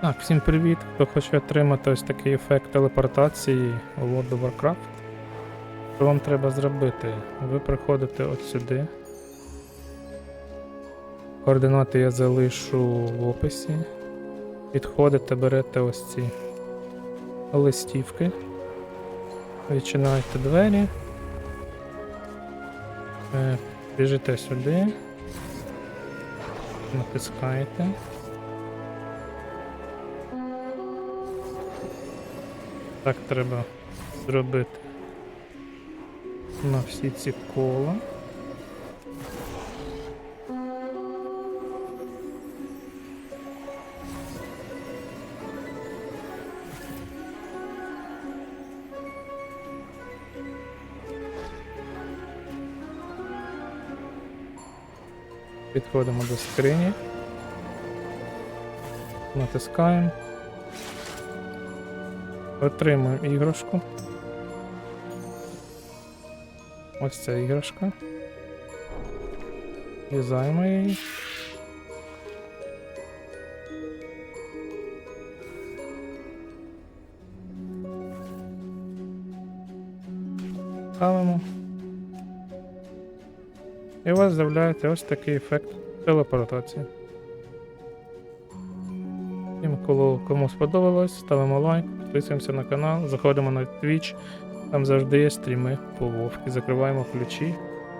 Так, всім привіт! Хто хоче отримати ось такий ефект телепортації у World of Warcraft, що вам треба зробити? Ви приходите от сюди. Координати я залишу в описі. Підходите, берете ось ці листівки. Відчинаєте двері. Е, Біжите сюди. Натискаєте. Так треба зробити на всі ці кола. Підходимо до скрині. Натискаємо. Отримуємо іграшку. Ось ця іграшка. В'язаємо її. Ставимо. І у вас з'являється ось такий ефект телепортації. Кому, кому сподобалось, ставимо лайк, підписуємося на канал, заходимо на Twitch, там завжди є стріми по вовки, закриваємо ключі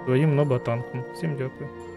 своїм ноботанком. Всім дякую.